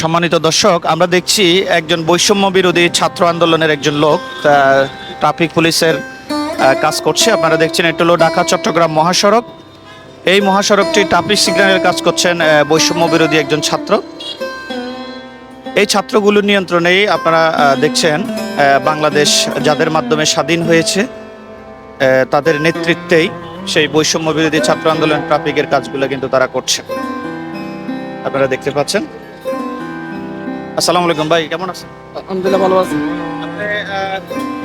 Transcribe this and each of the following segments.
সম্মানিত দর্শক, আমরা দেখছি একজন বৈষম্য বিরোধী ছাত্র আন্দোলনের একজন লোক ট্রাফিক পুলিশের কাজ করছে। আপনারা দেখছেন এটা হলো ঢাকা, চট্টগ্রাম মহাসড়ক। এই মহাসড়কটি ট্রাফিক সিগন্যালের কাজ করছেন বৈষম্য বিরোধী একজন ছাত্র। এই ছাত্রগুলোর নিয়ন্ত্রণেই আপনারা দেখছেন বাংলাদেশ যাদের মাধ্যমে স্বাধীন হয়েছে তাদের নেতৃত্বেই সেই বৈষম্য বিরোধী ছাত্র আন্দোলন ট্রাফিকের কাজগুলো কিন্তু তারা করছে। আপনারা দেখতে পাচ্ছেন আসসালামু আলাইকুম ভাই কেমন আছেন? আলহামদুলিল্লাহ ভালো আছি। আপনি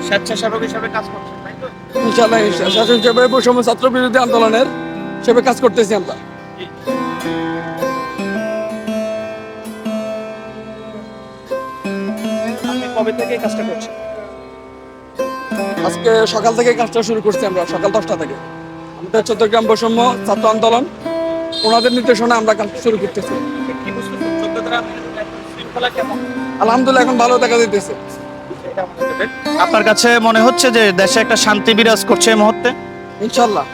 স্বেচ্ছাসেবক হিসাবে কাজ করছেন তাই তো? ইনশাআল্লাহ শাসন হিসেবে বৈষম্য ছাত্র বিরোধী আন্দোলনের হিসেবে কাজ করতেছি আমরা। কবে থেকে কাজটা করছেন? আজকে সকাল থেকে কাজটা শুরু করছি আমরা সকাল দশটা থেকে। আমাদের চট্টগ্রাম বৈষম্য ছাত্র আন্দোলন। ওনাদের নির্দেশনা আমরা কাজ শুরু করতেছি। শৃঙ্খলা কেমন? আলহামদুলিল্লাহ এখন ভালো দেখা দিতেছে আপনার কাছে মনে হচ্ছে যে দেশে একটা শান্তি বিরাজ করছে এই মুহূর্তে? ইনশাল্লাহ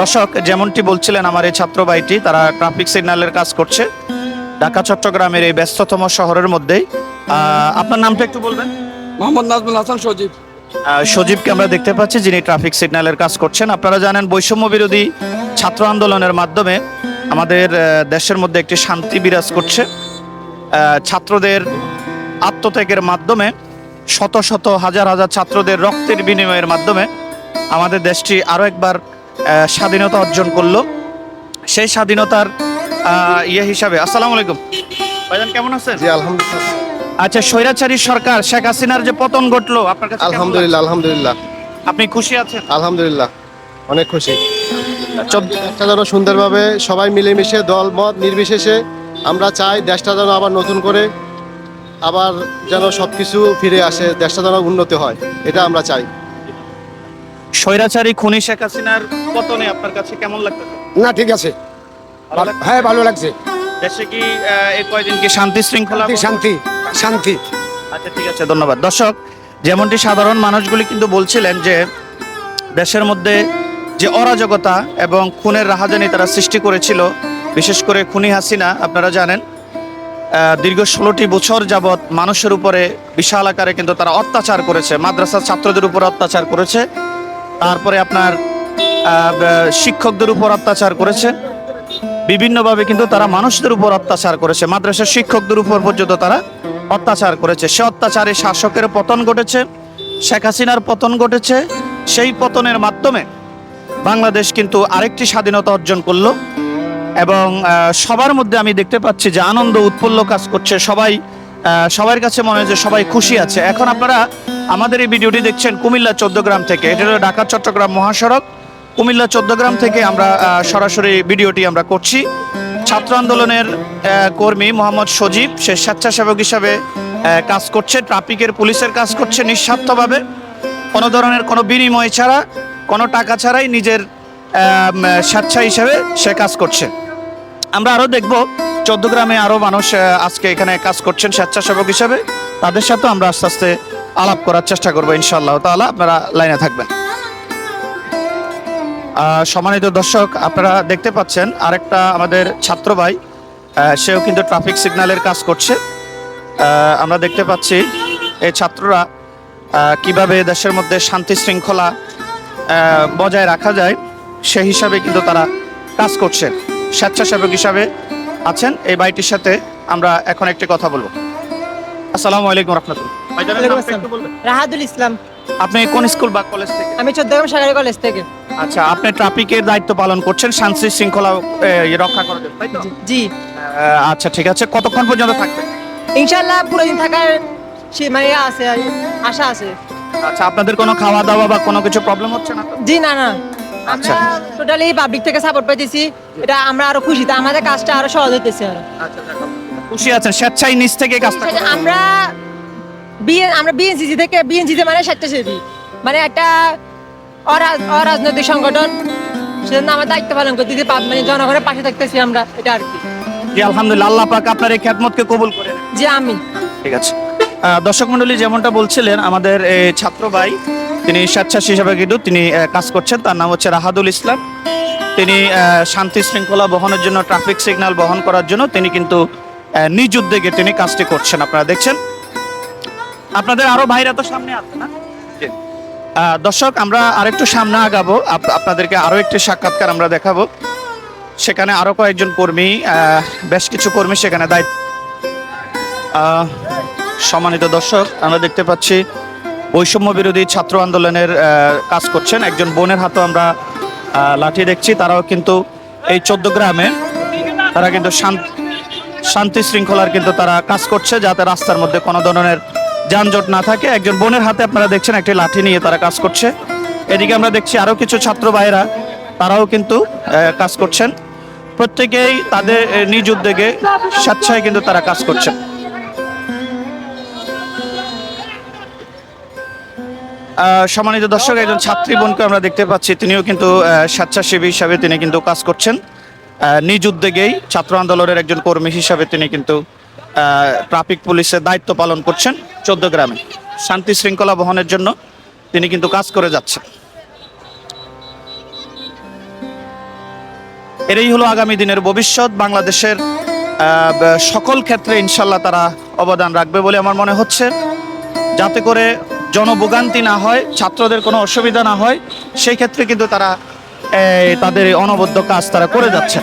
দর্শক যেমনটি বলছিলেন আমার এই ছাত্র ভাইটি তারা ট্রাফিক সিগন্যালের কাজ করছে। ঢাকা চট্টগ্রামের এই ব্যস্ততম শহরের মধ্যেই। আপনার নামটা একটু বলবেন? মোহাম্মদ নাজমুল হাসান সজীব। সজীবকে আমরা দেখতে পাচ্ছি যিনি ট্রাফিক সিগন্যালের কাজ করছেন। আপনারা জানেন বৈষম্য বিরোধী ছাত্র আন্দোলনের মাধ্যমে আমাদের দেশের মধ্যে একটি শান্তি বিরাজ করছে। ছাত্রদের আত্মত্যাগের মাধ্যমে শত শত হাজার হাজার ছাত্রদের রক্তের বিনিময়ের মাধ্যমে আমাদের দেশটি আরও একবার স্বাধীনতা অর্জন করল। সেই স্বাধীনতার ইয়ে হিসাবে। আসসালামু আলাইকুম। ভাইজান কেমন আছেন? জি আলহামদুলিল্লাহ। আচ্ছা স্বৈরাচারী সরকার শেখ হাসিনার যে পতন ঘটলো আপনার কাছে আলহামদুলিল্লাহ আলহামদুলিল্লাহ। আপনি খুশি আছেন? আলহামদুলিল্লাহ অনেক খুশি। যেন সুন্দরভাবে সবাই মিলেমিশে দল মত নির্বিশেষে আমরা চাই দেশটা যেন আবার নতুন করে আবার যেন সব কিছু ফিরে আসে দেশটা যেন উন্নতি হয় এটা আমরা চাই। স্বৈরাচারী খুনি শেখ হাসিনার পতনে আপনার কাছে কেমন লাগতেছে? না ঠিক আছে। হ্যাঁ ভালো লাগছে। দেশে কি আহ, এই কয়দিন কি শান্তি শৃঙ্খলা শান্তি শান্তি শান্তি। আচ্ছা ঠিক আছে ধন্যবাদ। দর্শক যেমনটি সাধারণ মানুষগুলি কিন্তু বলছিলেন যে দেশের মধ্যে যে অরাজকতা এবং খুনের রাহাজানি তারা সৃষ্টি করেছিল বিশেষ করে খুনি হাসিনা, আপনারা জানেন দীর্ঘ ষোলোটি বছর যাবৎ মানুষের উপরে বিশাল আকারে কিন্তু তারা অত্যাচার করেছে, মাদ্রাসার ছাত্রদের উপর অত্যাচার করেছে, তারপরে আপনার শিক্ষকদের উপর অত্যাচার করেছে, বিভিন্নভাবে কিন্তু তারা মানুষদের উপর অত্যাচার করেছে, মাদ্রাসার শিক্ষকদের উপর পর্যন্ত তারা অত্যাচার করেছে। সে অত্যাচারে শাসকের পতন ঘটেছে, শেখ হাসিনার পতন ঘটেছে, সেই পতনের মাধ্যমে বাংলাদেশ কিন্তু আরেকটি স্বাধীনতা অর্জন করল। এবং সবার মধ্যে আমি দেখতে পাচ্ছি যে আনন্দ, উৎফুল্ল কাজ করছে সবাই। সবার কাছে মনে হয় যে সবাই খুশি আছে। এখন আপনারা আমাদের এই ভিডিওটি দেখছেন কুমিল্লা চোদ্দগ্রাম থেকে। এটা হলো ঢাকা, চট্টগ্রাম মহাসড়ক। কুমিল্লা চোদ্দগ্রাম থেকে আমরা সরাসরি ভিডিওটি আমরা করছি। ছাত্র আন্দোলনের কর্মী মোহাম্মদ সজীব, সে স্বেচ্ছাসেবক হিসাবে কাজ করছে, ট্রাফিকের পুলিশের কাজ করছে নিঃস্বার্থভাবে। কোনো ধরনের কোনো বিনিময় ছাড়া, কোনো টাকা ছাড়াই নিজের স্বেচ্ছা হিসাবে সে কাজ করছে। আমরা আরও দেখব, চোদ্দ আরও মানুষ আজকে এখানে কাজ করছেন স্বেচ্ছাসেবক হিসাবে। তাদের সাথে আমরা আস্তে আস্তে আলাপ করার চেষ্টা করব, ইনশাআল্লাহ তাআলা। আপনারা লাইনে থাকবেন। সম্মানিত দর্শক, আপনারা দেখতে পাচ্ছেন আরেকটা আমাদের ছাত্র ভাই সেও কিন্তু ট্রাফিক সিগন্যালের কাজ করছে। আমরা দেখতে পাচ্ছি এই ছাত্ররা কীভাবে দেশের মধ্যে শান্তি শৃঙ্খলা বজায় রাখা যায়। সেই হিসাবে কিন্তু তারা কাজ করছে স্বেচ্ছাসেবক হিসাবে আছেন। এই বাড়িটির সাথে আমরা এখন একটি কথা বলব। আসসালামু আলাইকুম রহমতুল্লাহ? রাহাদুল ইসলাম। আপনি কোন স্কুল বা কলেজ থেকে? আমি চোদ্দগ্রাম সরকারি কলেজ থেকে। আচ্ছা আপনি ট্রাফিকের দায়িত্ব পালন করছেন শান্তি শৃঙ্খলা রক্ষা করার জন্য তাই তো? জি আচ্ছা ঠিক আছে। কতক্ষণ পর্যন্ত থাকবেন? ইনশাল্লাহ পুরো দিন থাকার মানে আছে আশা আছে। আচ্ছা আপনাদের কোনো খাওয়া দাওয়া বা কোনো কিছু প্রবলেম হচ্ছে না জি না না। আমরা টোটালি পাবলিক থেকে সাপোর্ট পাইতেছি। এটা আমরা আরও খুশিতে আমাদের কাজটা আরও সহজ হইতেছে আরও। খুশি আছেন স্বেচ্ছায় নিজ থেকে কাজটা আমরা বিএ আমরা বিএনসিসি থেকে বিএনসিসি মানে স্বেচ্ছাসেবী। মানে একটা অরাজ- অরাজনৈতিক সংগঠন। সেজন্য আমার দায়িত্ব পালন করতেছি পাব- মানে জনগণের পাশে থাকতেছি আমরা এটা আর কি। জি আলহামদুলিল্লাহ আল্লাহ পাক আপনার এই খ্যাতমতকে কবুল করে। জি আমি ঠিক আছে। দর্শক মন্ডলী যেমনটা বলছিলেন আমাদের এই ছাত্র ভাই তিনি স্বেচ্ছাসী হিসাবে কিন্তু তিনি কাজ করছেন। তার নাম হচ্ছে রাহাদুল ইসলাম। তিনি শান্তি শৃঙ্খলা বহনের জন্য, ট্রাফিক সিগন্যাল বহন করার জন্য তিনি কিন্তু নিজ উদ্যোগে তিনি কাজটি করছেন। আপনারা দেখছেন? আপনাদের আরও ভাইরা তো সামনে আছে না? দর্শক, আমরা আরেকটু সামনে আগাবো। আপ- আপনাদেরকে আরও একটি সাক্ষাৎকার আমরা দেখাবো। সেখানে আরও কয়েকজন কর্মী বেশ কিছু কর্মী সেখানে দায়িত্ব সম্মানিত দর্শক, আমরা দেখতে পাচ্ছি বৈষম্য বিরোধী ছাত্র আন্দোলনের কাজ করছেন। একজন বোনের হাতে আমরা লাঠি দেখছি। তারাও কিন্তু এই চোদ্দ গ্রামে, তারা কিন্তু শান- শান্তি শৃঙ্খলার কিন্তু তারা কাজ করছে, যাতে রাস্তার মধ্যে কোনো ধরনের যানজট না থাকে। একজন বোনের হাতে আপনারা দেখছেন একটি লাঠি নিয়ে তারা কাজ করছে। এদিকে আমরা দেখছি আরও কিছু ছাত্র ভাইরা তারাও কিন্তু কাজ করছেন। প্রত্যেকেই তাদের নিজ উদ্যোগে স্বেচ্ছায় কিন্তু তারা কাজ করছেন। সম্মানিত দর্শক একজন ছাত্রী বোনকে আমরা দেখতে পাচ্ছি। তিনিও কিন্তু স্বেচ্ছাসেবী হিসাবে তিনি কিন্তু কাজ করছেন। নিজ উদ্যোগেই ছাত্র আন্দোলনের একজন কর্মী হিসাবে তিনি কিন্তু ট্রাফিক পুলিশের দায়িত্ব পালন করছেন চোদ্দ গ্রামে। শান্তি শৃঙ্খলা বহনের জন্য তিনি কিন্তু কাজ করে যাচ্ছেন। এরই হলো আগামী দিনের ভবিষ্যৎ। বাংলাদেশের সকল ক্ষেত্রে ইনশাল্লাহ তারা অবদান রাখবে বলে আমার মনে হচ্ছে। যাতে করে জনভোগান্তি না হয়, ছাত্রদের কোনো অসুবিধা না হয়, সেই ক্ষেত্রে কিন্তু তারা তাদের অনবদ্য কাজ তারা করে যাচ্ছে